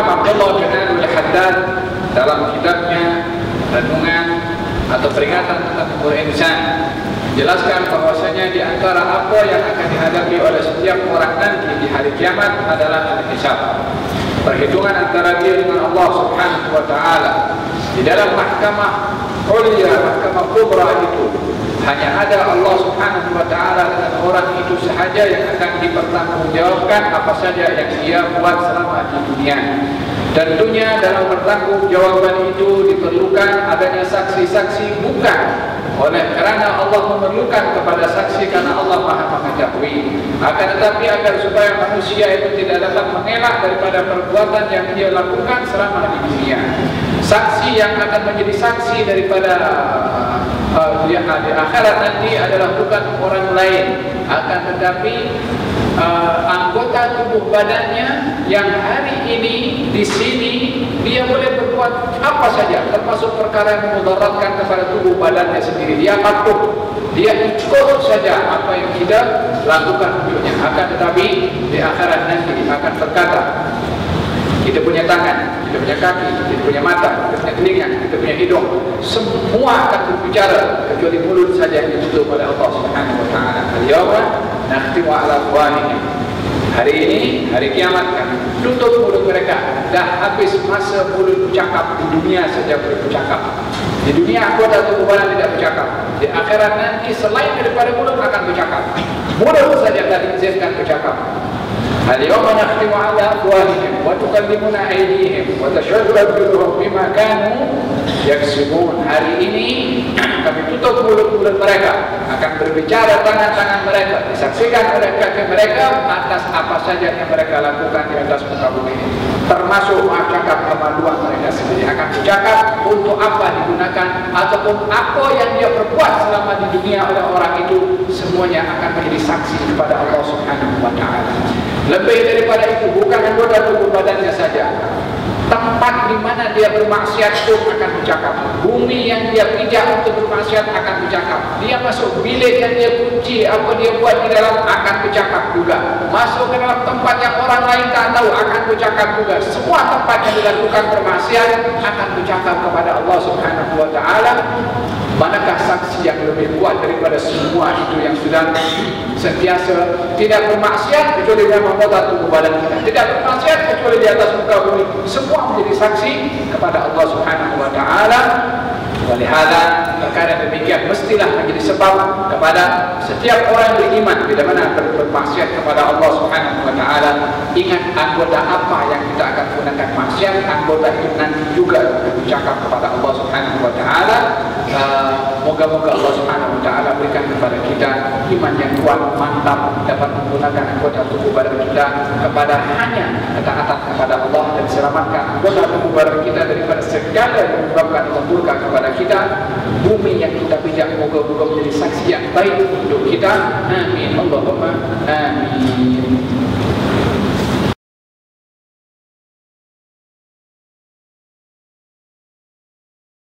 Imam Abdullah bin Abdul Haddad dalam kitabnya Renungan atau peringatan tentang kubur insan jelaskan bahwasanya di antara apa yang akan dihadapi oleh setiap orang nanti di hari kiamat adalah al-hisab. Perhitungan antara dia dengan Allah Subhanahu wa taala. Di dalam mahkamah ulia, mahkamah kubra itu hanya ada Allah Subhanahu wa taala sahaja yang akan dipertanggungjawabkan apa saja yang dia buat selama di dunia. Tentunya dalam pertanggungjawaban itu diperlukan adanya saksi-saksi bukan oleh kerana Allah memerlukan kepada saksi karena Allah Maha mengetahui. Akan tetapi agar supaya manusia itu tidak dapat mengelak daripada perbuatan yang dia lakukan selama di dunia. Saksi yang akan menjadi saksi daripada uh, di, akhirat nanti adalah bukan orang lain, akan tetapi uh, anggota tubuh badannya yang hari ini di sini dia boleh berbuat apa saja termasuk perkara yang memudaratkan kepada tubuh badannya sendiri. Dia patuh dia ikut saja apa yang kita lakukan untuknya. Akan tetapi di akhirat nanti akan berkata kita punya tangan, kita punya kaki, kita punya mata, kita punya telinga, kita punya hidung semua akan berbicara kecuali mulut saja yang ditutup oleh Allah Subhanahu wa taala. Al-yawma nakhtimu ala afwahihim. Hari ini, hari kiamat kan tutup mulut mereka. Dah habis masa mulut bercakap di dunia saja boleh bercakap. Di dunia aku ada tubuh badan tidak bercakap. Di akhirat nanti selain daripada mulut akan bercakap. Mulut saja dah diizinkan bercakap. اليوم نختم على أفواههم وتكلمنا أيديهم وتشهد أرجلهم بما كانوا yaksibun hari ini kami tutup mulut-mulut mereka akan berbicara tangan-tangan mereka disaksikan oleh kaki mereka atas apa saja yang mereka lakukan di atas muka bumi ini termasuk cakap kemaluan mereka sendiri akan bercakap untuk apa digunakan ataupun apa yang dia perbuat selama di dunia oleh orang itu semuanya akan menjadi saksi kepada Allah Subhanahu wa taala lebih daripada itu bukan anggota tubuh badannya saja tempat di mana dia bermaksiat pun akan bercakap. Bumi yang dia pijak untuk bermaksiat akan bercakap. Dia masuk bilik yang dia kunci apa dia buat di dalam akan bercakap juga. Masuk ke dalam tempat yang orang lain tak tahu akan bercakap juga. Semua tempat yang dilakukan bermaksiat akan bercakap kepada Allah subhanahu wa ta'ala. Manakah saksi yang lebih kuat daripada semua itu yang sudah sentiasa tidak bermaksiat kecuali dia tubuh badan kita tidak bermaksiat kecuali di atas muka bumi. Semua menjadi saksi kepada Allah Subhanahu wa taala. Walihada perkara demikian mestilah menjadi sebab kepada setiap orang beriman bila mana bermaksiat kepada Allah Subhanahu wa taala. Ingat anggota apa yang kita akan gunakan maksiat anggota itu nanti juga bercakap kepada Allah Subhanahu wa taala. Uh, moga-moga Allah Subhanahu wa taala berikan kepada kita iman yang kuat mantap dapat menggunakan anggota tubuh badan kita kepada hanya ketaatan kepada Allah dan selamatkan anggota tubuh badan kita daripada segala yang menyebabkan Allah kepada kita. Bumi yang kita pijak moga-moga menjadi saksi yang baik untuk kita. Amin. Allahumma amin